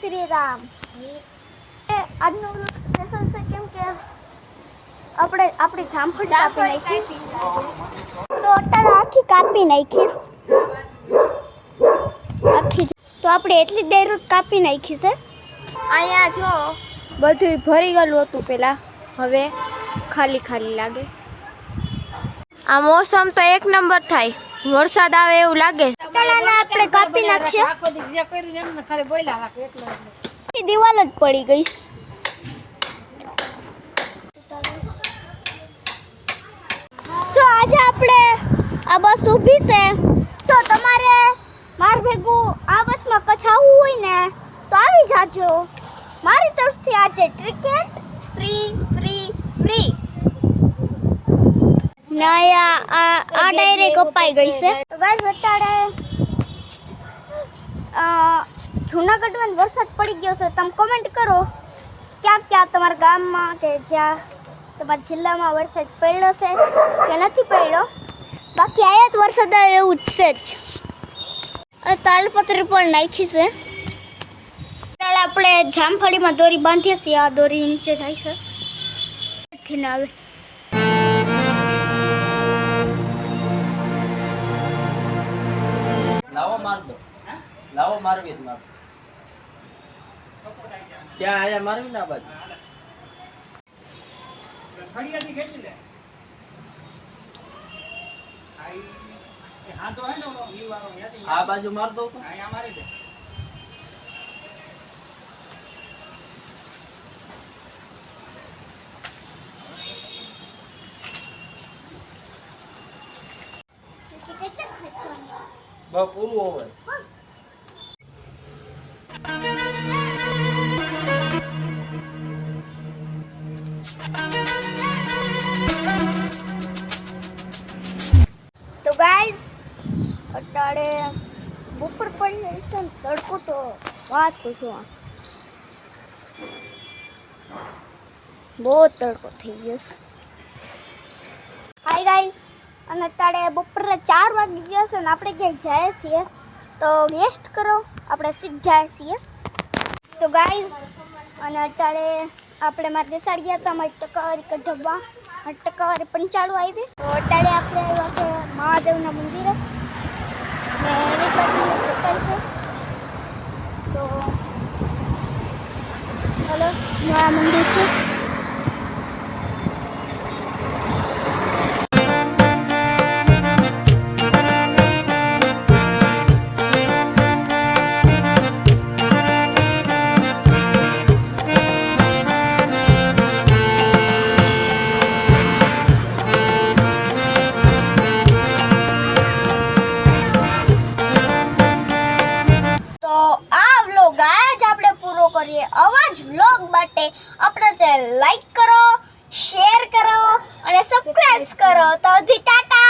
શ્રી રામ એ આજનું સ્પેશિયલ છે કેમ કે આપણે આપણી જામફળ કાપી નાખી. તો અત્યારે આખી કાપી નાખીશ આખી તો આપણે એટલી ડેરૂટ કાપી નાખી છે. અહીંયા જો બધું ભરી ગયેલું હતું પેલા. હવે ખાલી ખાલી લાગે. આ મોસમ તો એક નંબર થાય. વરસાદ આવે એવું લાગે. આપણે કાપી નાખીએ. દિવાલ જ પડી ગઈ. જો આજે આપણે આ બસ ઊભી છે. જો તમારે માર ભેગું આ બસમાં કછાવવું હોય ને, તો આવી જાજો. મારી તરફથી આજે ટ્રિકેટ ફ્રી ફ્રી ફ્રી ના આ આ આ કપાઈ ગઈ છે. બસ અત્યારે જૂનાગઢમાં વરસાદ પડી ગયો છે. તમે કોમેન્ટ કરો ક્યાં ક્યાં તમારા ગામમાં કે જ્યાં તમારા જિલ્લામાં વરસાદ પડ્યો છે કે નથી પડ્યો? બાકી આયાત વરસાદ આવે એવું જ છે જ. તાલપત્રી પણ નાખી છે. આપણે જામફળીમાં દોરી બાંધીએ છીએ. આ દોરી નીચે જાય છે. આવે લાવો મારવી જ માર. ત્યાં આયા મારવી ના બાજુ? આ બાજુ માર દઉં તો. બહુ પૂરું હોય. તો ગાઈઝ અત્યારે બપોર પડી જાય છે તડકો તો વાત પૂછો. બહુ તડકો થઈ ગયો છે હાય ગાઈઝ અને અત્યારે બપોરે ચાર વાગી ગયા છે ને, આપણે ક્યાંક જઈએ છીએ તો વેસ્ટ કરો. આપણે સીધ છીએ. તો ગાઈઝ અને અત્યારે આપણે મારે દેસાડી ગયા હતા, અમારી ટકાવારી કઢવા ટકાવારી ચાલુ આવી તો અત્યારે આપણે આવ્યા છે મહાદેવના મંદિરે. ને એની હોટલ છે. તો, હલો આ મંદિર છે. આપણે લાઈક કરો શેર કરો અને સબસ્ક્રાઇબ કરો. તો ટાટા!